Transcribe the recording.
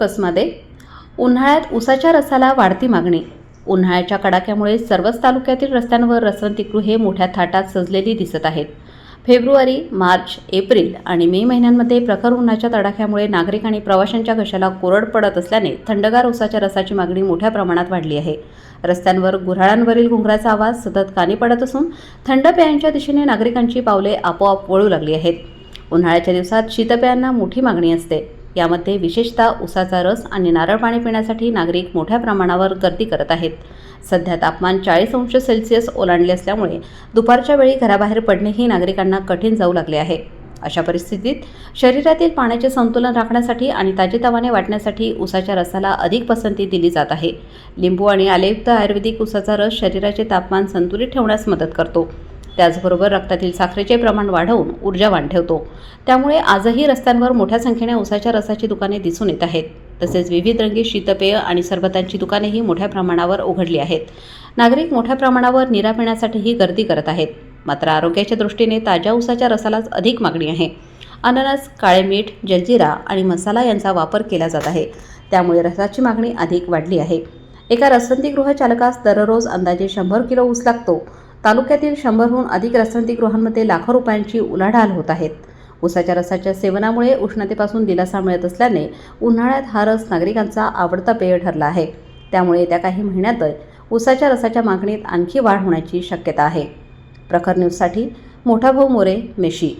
कसमध्ये. उन्हाळ्यात उसाच्या रसाला वाढती मागणी. उन्हाळ्याच्या कडाक्यामुळे सर्वच तालुक्यातील रस्त्यांवर रसवंतीगृहे मोठ्या थाटात सजलेली दिसत आहेत. फेब्रुवारी मार्च एप्रिल आणि मे महिन्यांमध्ये प्रखर उन्हाच्या तडाख्यामुळे नागरिक आणि प्रवाशांच्या घशाला कोरड पडत असल्याने थंडगार उसाच्या रसाची मागणी मोठ्या प्रमाणात वाढली आहे. रस्त्यांवर गुऱ्हाळांवरील घुंगराचा आवाज सतत कानी पडत असून थंड पेयांच्या दिशेने नागरिकांची पावले आपोआप वळू लागली आहेत. उन्हाळ्याच्या दिवसात शीतपेयांना मोठी मागणी असते. यामध्ये विशेषतः उसाचा रस आणि नारळ पाणी पिण्यासाठी नागरिक मोठ्या प्रमाणावर गर्दी करत आहेत. सध्या तापमान चाळीस अंश सेल्सिअस ओलांडले असल्यामुळे दुपारच्या वेळी घराबाहेर पडणेही नागरिकांना कठीण जाऊ लागले आहे. अशा परिस्थितीत शरीरातील पाण्याचे संतुलन राखण्यासाठी आणि ताजेतवाने वाटण्यासाठी उसाच्या रसाला अधिक पसंती दिली जात आहे. लिंबू आणि आलेयुक्त आयुर्वेदिक उसाचा रस शरीराचे तापमान संतुलित ठेवण्यास मदत करतो. त्याचबरोबर रक्तातील साखरेचे प्रमाण वाढवून ऊर्जावान ठेवतो. त्यामुळे आजही रस्त्यांवर मोठ्या संख्येने उसाच्या रसाची दुकाने दिसून येत आहेत. तसेच विविध रंगी शीतपेय आणि सरबतांची दुकानेही मोठ्या प्रमाणावर उघडली आहेत. नागरिक मोठ्या प्रमाणावर निरा पिण्यासाठीही गर्दी करत आहेत. मात्र आरोग्याच्या दृष्टीने ताज्या उसाच्या रसालाच अधिक मागणी आहे. अननस काळे मीठ जलजिरा आणि मसाला यांचा वापर केला जात आहे. त्यामुळे रसाची मागणी अधिक वाढली आहे. एका रसवंतीगृह चालकास दररोज अंदाजे शंभर किलो ऊस लागतो. तालुक्यातील शंभरहून अधिक रसंतीगृहांमध्ये लाखो रुपयांची उलाढाल होत आहेत उसाच्या रसाच्या सेवनामुळे उष्णतेपासून दिलासा मिळत असल्याने उन्हाळ्यात हा रस नागरिकांचा आवडता पेय ठरला आहे. त्यामुळे येत्या काही महिन्यात उसाच्या रसाच्या मागणीत आणखी वाढ होण्याची शक्यता आहे. प्रखर न्यूजसाठी मोठा भाऊ मोरे मेशी.